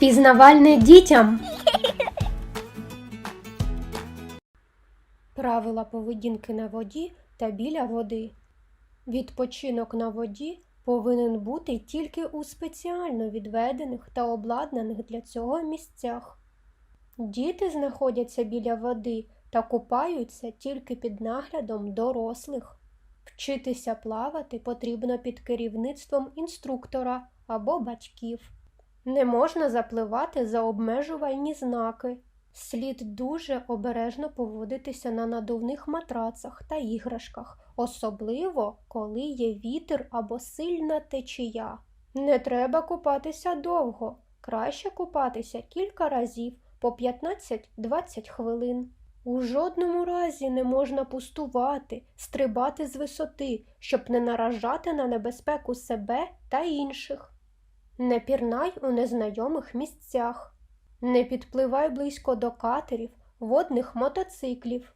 Пізнавальне дітям. Правила поведінки на воді та біля води. Відпочинок на воді повинен бути тільки у спеціально відведених та обладнаних для цього місцях. Діти знаходяться біля води та купаються тільки під наглядом дорослих. Вчитися плавати потрібно під керівництвом інструктора або батьків. Не можна запливати за обмежувальні знаки. Слід дуже обережно поводитися на надувних матрацах та іграшках, особливо коли є вітер або сильна течія. Не треба купатися довго, краще купатися кілька разів по 15-20 хвилин. У жодному разі не можна пустувати, стрибати з висоти, щоб не наражати на небезпеку себе та інших. Не пірнай у незнайомих місцях. Не підпливай близько до катерів, водних мотоциклів.